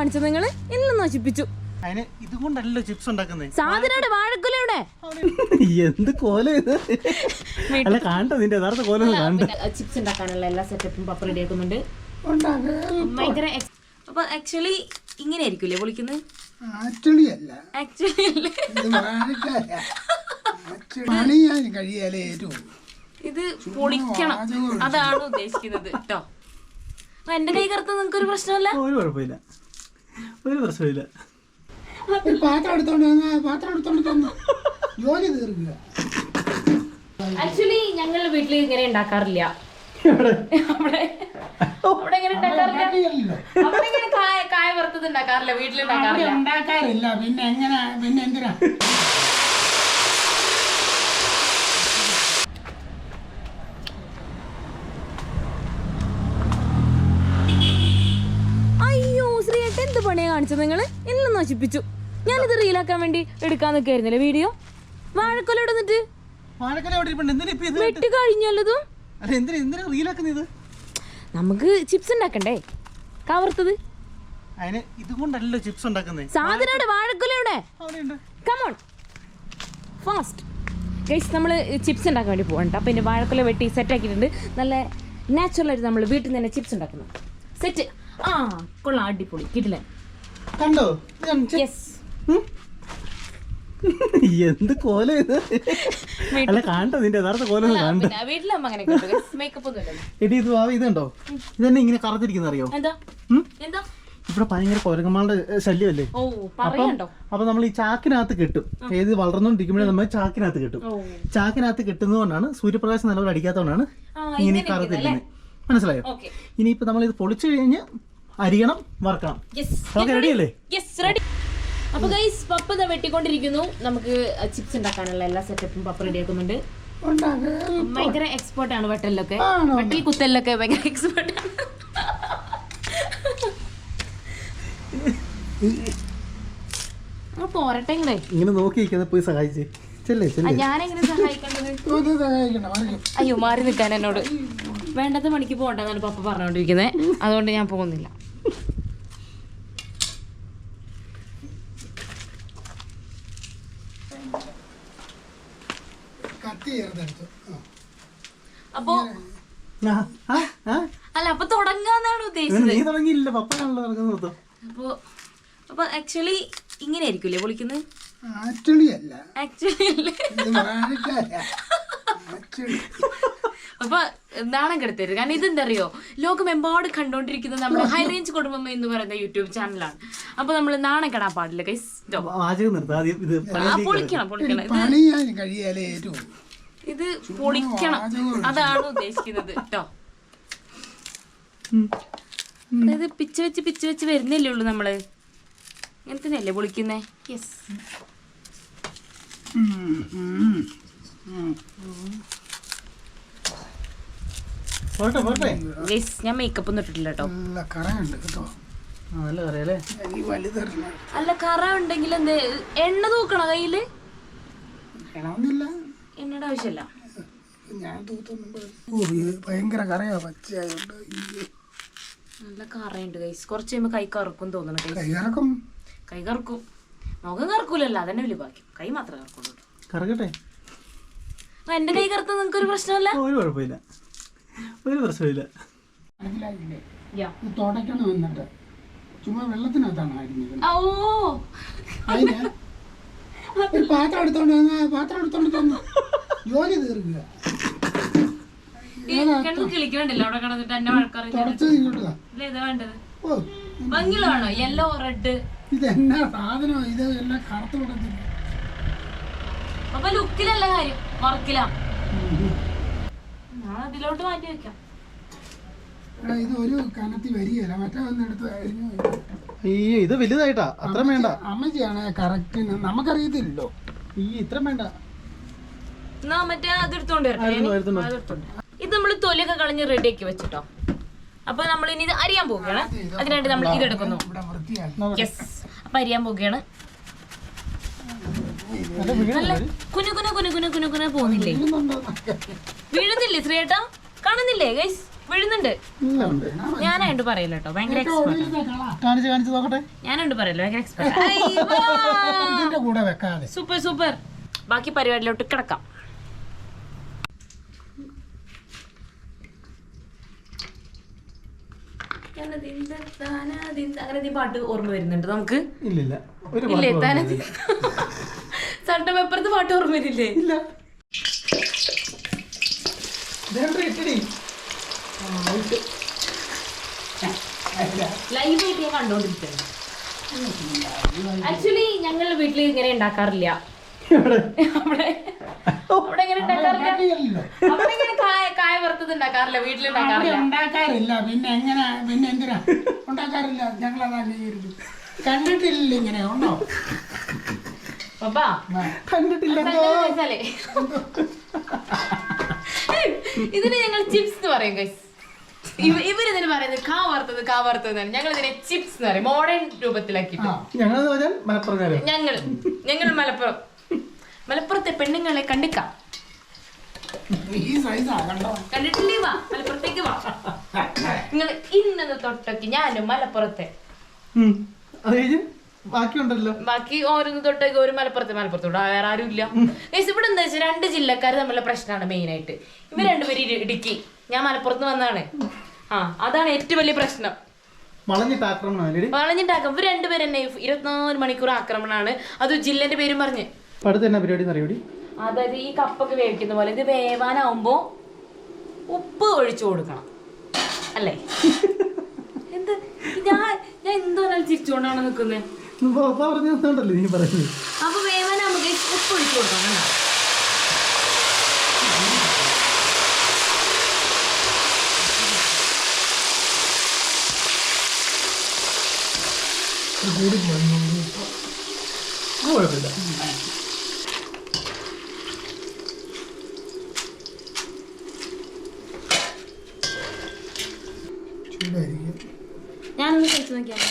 കാണിച്ചത് നിങ്ങൾ എല്ലാം നശിപ്പിച്ചു. ഇതുകൊണ്ടല്ലോ ചിപ്സ് ഉണ്ടാക്കുന്നത് സാധനയുടെ വാഴക്കുലയുടെ? എന്ത് കോല ഇത്? അല്ല കാണണ്ട നിന്റെ യഥാർത്ഥ കോല ചിപ്സ് ഉണ്ടാക്കാനുള്ള എല്ലാ സെറ്റപ്പും പപ്പ റെഡി ആക്കുന്നുണ്ട്. ഭയങ്കര അപ്പൊ ആക്ച്വലി ഇങ്ങനെ ആയിരിക്കില്ലേ പൊളിക്കുന്നത് ആക്ച്വലി അല്ല. ആക്ച്വലി അല്ലേ. ഇത് വാഴക്കാല പണിയാൻ കഴിയാലേ ഏറ്റവും ഇത് പൊളിക്കണം. അതാണ് ഉദ്ദേശിക്കുന്നത് കേട്ടോ അപ്പൊ എന്റെ കൈ കറുത്ത നിങ്ങൾക്ക് ഒരു പ്രശ്നമല്ല? ഒരു കുഴപ്പമില്ല. ഒരു പ്രശ്നമില്ല ഒരു പാത്രം എടുത്തോണ്ട് വന്നാ പാത്രം എടുത്തോണ്ട് തന്നു. ജോലി തീർക്കുക. ആക്ച്വലി ഞങ്ങളുടെ വീട്ടിൽ ഇങ്ങനെ ഉണ്ടാക്കാറില്ല. അവിടെ അവിടെ ഇങ്ങനെ ഉണ്ടാക്കാറില്ല. അവിടെ ഇങ്ങനെ കായ കായ വറുത്തത് ഉണ്ടാക്കാറില്ല വീട്ടിൽ ഉണ്ടാക്കാറില്ല. ഉണ്ടാക്കാറില്ല. പിന്നെ എങ്ങനെ? പിന്നെ എന്തിനാ അയ്യോ ശ്രീയേട്ട എന്ത് പണിയാ കാണിച്ചത് നിങ്ങൾ എല്ലാം നശിപ്പിച്ചു. ഞാനിത് റീലാക്കാൻ വേണ്ടി എടുക്കാൻ നിൽക്കായിരുന്നില്ലേ വീഡിയോ? വാഴക്കൊല ഇവിടെ വെട്ടി കഴിഞ്ഞല്ലതും? നമുക്ക് ചിപ്സ് ഉണ്ടാക്കണ്ടേ? കവർത്തത്? അതിന് ഇതുകൊണ്ടല്ലോ ചിപ്സ് ഉണ്ടാക്കുന്നത്. സാധനയുടെ വാഴക്കൊലയുടെ അവിടെയുണ്ട്. കമോൺ ഫാസ്റ്റ് ഗൈസ് നമ്മൾ ചിപ്സ് ഉണ്ടാക്കാൻ വേണ്ടി പോകണ്ട അപ്പം പിന്നെ വാഴക്കൊല വെട്ടി സെറ്റ് ആക്കിയിട്ടുണ്ട്. നല്ല നാച്ചുറലായിട്ട് നമ്മൾ വീട്ടിൽ നിന്ന് തന്നെ ചിപ്സ് ഉണ്ടാക്കുന്നു. സെറ്റ് ആ കൊള്ളാം അടിപൊളി. കിട്ടില്ല? കണ്ടോ? യെസ് എന്ത് കോല ഇത്? അല്ല കണ്ടോ നിന്റെ യഥാർത്ഥ കോല കണ്ടോ വീട്ടിലമ്മ അങ്ങനെ മേക്കപ്പ് ഒന്നും എടി ഇത് വാവ ഇതുണ്ടോ ഇതന്നെ ഇങ്ങനെ കറത്തിരിക്കുന്ന അറിയോ? എന്താ? എന്താ? ഇവിടെ ഭയങ്കര കൊരങ്ങന്മാരുടെ ശല്യമല്ലേ? അപ്പൊ നമ്മൾ ഈ ചാക്കിനകത്ത് കെട്ടും. ഏത് വളർന്നുകൊണ്ടിരിക്കുമ്പോഴേ നമ്മൾ ചാക്കിനകത്ത് കെട്ടും. ചാക്കിനകത്ത് കെട്ടുന്നതുകൊണ്ടാണ് സൂര്യപ്രകാശം നല്ലപോലെ അടിക്കാത്തതുകൊണ്ടാണ് ഇങ്ങനെ കറുത്തിരിക്കുന്നത് മനസ്സിലായോ? ഇനിയിപ്പോ നമ്മൾ ഇത് പൊളിച്ചു കഴിഞ്ഞ് അരിയണം വറക്കണം. ഓക്കെ റെഡി അല്ലേ? അപ്പൊ ഗൈസ് പപ്പ ഇതാ വെട്ടിക്കൊണ്ടിരിക്കുന്നു. നമുക്ക് ചിപ്സ് ഉണ്ടാക്കാനുള്ള എല്ലാ സെറ്റപ്പും പപ്പ റെഡി ആക്കുന്നുണ്ട്. ഭയങ്കര എക്സ്പേർട്ട് ആണ് വെട്ടലിലൊക്കെ. വെട്ടിൽ കുത്തലിലൊക്കെ ഭയങ്കര എക്സ്പേർട്ട് ആണ്. പോരട്ടെ ഇങ്ങനെ നോക്കി പോയി സഹായിച്ചേ. ചെല്ലേ ആ, ചെല്ലേ ഞാനെങ്ങനെ സഹായിക്കണ്ടത്? അയ്യോ മാറി നിൽക്കാൻ എന്നോട്. വേണ്ടാത്ത മണിക്ക് പോകണ്ടെന്നാണ് പപ്പ പറഞ്ഞുകൊണ്ടിരിക്കുന്നത് അതുകൊണ്ട് ഞാൻ പോകുന്നില്ല. അപ്പോ. അല്ല അപ്പൊ തുടങ്ങാന്നാണ് ഉദ്ദേശിച്ചത്. നീ തുടങ്ങിയില്ല അപ്പോ അപ്പൊ ആക്ച്വലി ഇങ്ങനെ ആയിരിക്കില്ലേ വിളിക്കുന്നത് ആക്ച്വലി അല്ല. ആക്ച്വലി അല്ലേ? ആക്ച്വലി. അപ്പൊ നാണം കെടുത്തരുത്. കാരണം ഇതെന്തറിയോ? ലോകമെമ്പാട് കണ്ടോണ്ടിരിക്കുന്നത് നമ്മുടെ ഹൈ റേഞ്ച് കുടുംബം എന്ന് പറയുന്ന യൂട്യൂബ് ചാനലാണ് അപ്പൊ നമ്മൾ നാണം കെടാൻ പാടില്ല കൈസ് പൊളിക്കണം പൊളിക്കണം. ഇത് ഇത് പൊളിക്കണം. അതാണ് ഉദ്ദേശിക്കുന്നത്. കേട്ടോ അതായത് പിച്ച് വെച്ച് പിച്ച് വെച്ച് വരുന്നില്ലേ ഉള്ളൂ നമ്മൾ. ഇങ്ങനെ തന്നെയല്ലേ പൊളിക്കുന്നേ? യെസ് ഞാൻ മേക്കപ്പ് ഒന്നും ഇട്ടിട്ടില്ല കേട്ടോ നല്ല കറയുണ്ട് കേട്ടോ. നല്ല കറിയല്ലേ? ഈ വലുതരണ അല്ല കറ ഉണ്ടെങ്കിൽ എന്ത് എണ്ണ തൂക്കണോ കയ്യിൽ? എണ്ണയുടെ ആവശ്യമില്ല. ഭയങ്കര കറയാ പച്ചയായോണ്ട്. നല്ല കറയുണ്ട് കൈസ് കുറച്ച് കഴിയുമ്പോ കൈ കറക്കും തോന്നുന്നു കൈ കൈകറക്കം കൈ കറക്കും. മുഖം കറക്കൂലല്ലോ അതന്നെ വലിയ ബാക്കി കൈ മാത്രമേ കറക്കുള്ളൂ. കറക്കട്ടെ. എന്റെ കൈ കറുത്ത നിങ്ങൾക്ക് ഒരു പ്രശ്നമല്ല? ഒരു കുഴപ്പമില്ല. ഒരു പ്രശ്നമില്ല മനസ്സിലായില്ലേ? യാ. ഇത് തുടയ്ക്കണം എന്നിട്ട് ചുമ്മാ വെള്ളത്തിനകത്താണ് അരിഞ്ഞത് ഓ അതിന് ഒരു പാത്രം എടുത്തോണ്ട് വന്നാ പാത്രം എടുത്തോണ്ട് തന്നു ജോലി തീർക്കുക. എന്നെ യെല്ലോ റെഡ് ഇതെന്നാ സാധനം? ഇത് എല്ലാം കറുത്ത് കൊടുത്തില്ല അപ്പൊ ലുക്കിലല്ല കാര്യം വർക്കിലാ ഞാൻ അതിലോട്ട് മാറ്റി വെക്കാം. ഇത് ഒരു കനത്തി വരികയില്ല. മറ്റേ അരിഞ്ഞു അയ്യോ ഇത് വലുതായിട്ടാ. അത്ര വേണ്ട. അമ്മച്ചിയാണ് കറക്റ്റ് നമുക്കറിയത്തില്ലല്ലോ. ഈ ഇത്ര വേണ്ട. മറ്റേ അതെടുത്തോണ്ട്. ഇത് നമ്മൾ തൊലിയൊക്കെ കളഞ്ഞ് റെഡിയാക്കി ആക്കി വെച്ചിട്ടോ. അപ്പൊ നമ്മൾ ഇനി ഇത് അരിയാൻ പോവുകയാണ്. അതിനായിട്ട് നമ്മൾ ഇത് എടുക്കുന്നു. യെസ് അപ്പൊ അരിയാൻ പോവുകയാണ്. കുനു കുനു കുനു കുനു കുനു കുനു പോകുന്നില്ലേ? ഇടുന്നുണ്ടോ വീഴുന്നില്ലേ ശ്രീയേട്ടാ? കാണുന്നില്ലേ ഗൈസ് വീഴുന്നുണ്ട്. ഞാനായിട്ട് പറയില്ല കേട്ടോ. ഭയങ്കര എക്സ്പെർട്ട് കാണിച്ച് കാണിച്ച് നോക്കട്ടെ? ഞാനുണ്ട് പറയല്ലോ. ഭയങ്കര എക്സ്പെർട്ട് സൂപ്പർ സൂപ്പർ. ബാക്കി പരിപാടിയിലോട്ട് കിടക്കാം. അങ്ങനെ പാട്ട് ഓർമ്മ വരുന്നുണ്ട് നമുക്ക്? ഇല്ലേ തനതി. സട്ട പെപ്പറത്ത് പാട്ട് ഓർമ്മ വരില്ലേ? ലൈവായിട്ട് ഞാൻ കണ്ടോണ്ടിരിക്കുന്നത് ആക്ച്വലി ഞങ്ങൾ വീട്ടിൽ ഇങ്ങനെ ഉണ്ടാക്കാറില്ല? അവിടെ അവിടെ ഇങ്ങനെ ഉണ്ടാക്കാറില്ല. അവിടെ ഇങ്ങനെ കായ വറുത്തത് ഉണ്ടാക്കാറില്ല വീട്ടിലുണ്ടാക്കാറില്ല ഉണ്ടാക്കാറില്ല. പിന്നെ എങ്ങനെ പിന്നെ എന്തിനാ? ഉണ്ടാക്കാറില്ല. ഞങ്ങൾ അത് അംഗീകരിച്ചു. കണ്ടിട്ടില്ല ഇങ്ങനെ. ഉണ്ടോ? പപ്പാ കണ്ടിട്ടില്ല ഇതിന് ഞങ്ങൾ ചിപ്സ് എന്ന് പറയും ഗൈസ് ഇവരിതിന് പറയുന്നത്? കാ വറുത്തത് കാ വറുത്തത് ഞങ്ങൾ ഇതിനെ ചിപ്സ് എന്ന് പറയും. മോഡേൺ രൂപത്തിലാക്കി ഞങ്ങൾ പറഞ്ഞാൽ ഞങ്ങൾ ഞങ്ങൾ മലപ്പുറം. മലപ്പുറത്തെ പെണ്ണുങ്ങളെ കണ്ടിക്കാം? കണ്ടിട്ടില്ലേ? വാ മലപ്പുറത്തേക്ക് വാ. നിങ്ങൾ ഇന്നത് തൊട്ടൊക്കെ ഞാനും മലപ്പുറത്തെ. ബാക്കിയുണ്ടല്ലോ. ബാക്കി ഓരോന്ന് തൊട്ടേക്ക് ഒരു മലപ്പുറത്തെ മലപ്പുറത്തോട്ട് വേറെ ആരും ഇല്ല. ഇവിടെ എന്താ വെച്ചാൽ രണ്ട് ജില്ലക്കാർ തമ്മിലുള്ള പ്രശ്നമാണ് മെയിൻ ആയിട്ട്. ഇവർ രണ്ടുപേര് ഇടുക്കി. ഞാൻ മലപ്പുറത്ത് വന്നതാണ്. ആ അതാണ് ഏറ്റവും വലിയ പ്രശ്നം. വളഞ്ഞിട്ട് ആക്രമണം ഇവർ രണ്ടുപേരും തന്നെ ഇരുപത്തിനാല് മണിക്കൂർ ആക്രമണമാണ് അത് ജില്ലന്റെ പേരും പറഞ്ഞ്. അടുത്ത് പരിപാടി അറിയൂടി അതായത് ഈ കപ്പൊക്കെ വേവിക്കുന്ന പോലെ ഇത് വേവാനാവുമ്പോ ഉപ്പ് ഒഴിച്ചു കൊടുക്കണം. അല്ലേ? എന്ത്? ഞാൻ ഞാൻ എന്തോ ചിരിച്ചുകൊണ്ടാണ് നിൽക്കുന്നത് അപ്പൊ വേവാനാവുമ്പോ ഉപ്പ് ഒഴിച്ചു കൊടുക്കണം കണ്ടോ? അത് കുഴപ്പമില്ല. ചൂടായിരിക്കും. ഞാനൊന്ന് കഴിച്ചു നോക്കിയാലോ?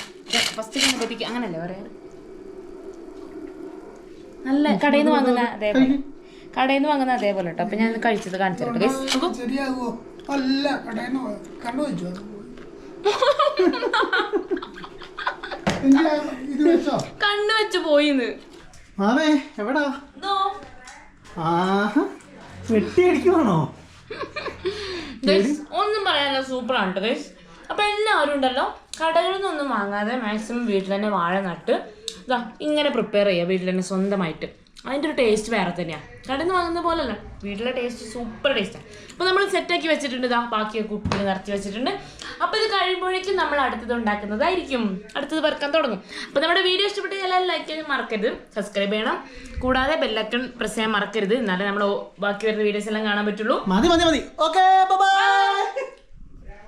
ഫസ്റ്റ് ഗണപതിക്ക് അങ്ങനല്ലേ പറയാറ്? നല്ല കടയിൽ നിന്ന് വാങ്ങുന്ന അതേപോലെ. കടയിൽ നിന്ന് വാങ്ങുന്ന അതേപോലെ കേട്ടോ. അപ്പൊ ഞാൻ കഴിച്ചത് കാണിച്ചു തരട്ടെ കണ്ണു വെച്ച് പോയിന്ന്. മാമേ എവിടാ. ആഹാ വെട്ടി അടിക്കുവാണോ Guys, ഒന്നും പറയാനില്ല കേട്ടോ ഗൈസ് അപ്പൊ എല്ലാവരും ഉണ്ടല്ലോ കടകളിൽ നിന്നൊന്നും വാങ്ങാതെ മാക്സിമം വീട്ടിൽ തന്നെ വാഴ നട്ട് ഇങ്ങനെ പ്രിപ്പയർ ചെയ്യുക വീട്ടിൽ തന്നെ സ്വന്തമായിട്ട്. അതിന്റെ ഒരു ടേസ്റ്റ് വേറെ തന്നെയാണ് കടയിൽ നിന്ന് വാങ്ങുന്ന പോലല്ല. വീട്ടിലെ ടേസ്റ്റ് സൂപ്പർ ടേസ്റ്റാണ് അപ്പോൾ നമ്മൾ സെറ്റാക്കി വെച്ചിട്ടുണ്ട് ഇതാ ബാക്കിയൊക്കെ കുപ്പിയിൽ നിറച്ച് വെച്ചിട്ടുണ്ട്. അപ്പോൾ ഇത് കഴിയുമ്പോഴേക്കും നമ്മൾ അടുത്തത് ഉണ്ടാക്കുന്നതായിരിക്കും. അടുത്തത് വറുക്കാൻ തുടങ്ങും. അപ്പോൾ നമ്മുടെ വീഡിയോ ഇഷ്ടപ്പെട്ട് എല്ലാവരും ലൈക്ക് ചെയ്യാൻ മറക്കരുത്. സബ്സ്ക്രൈബ് ചെയ്യണം. കൂടാതെ ബെല്ലക്കൺ പ്രസ് ചെയ്യാൻ മറക്കരുത്. എന്നാലേ നമ്മൾ ബാക്കി വരുന്ന വീഡിയോസ് എല്ലാം കാണാൻ പറ്റുള്ളൂ. മതി മതി മതി. Okay bye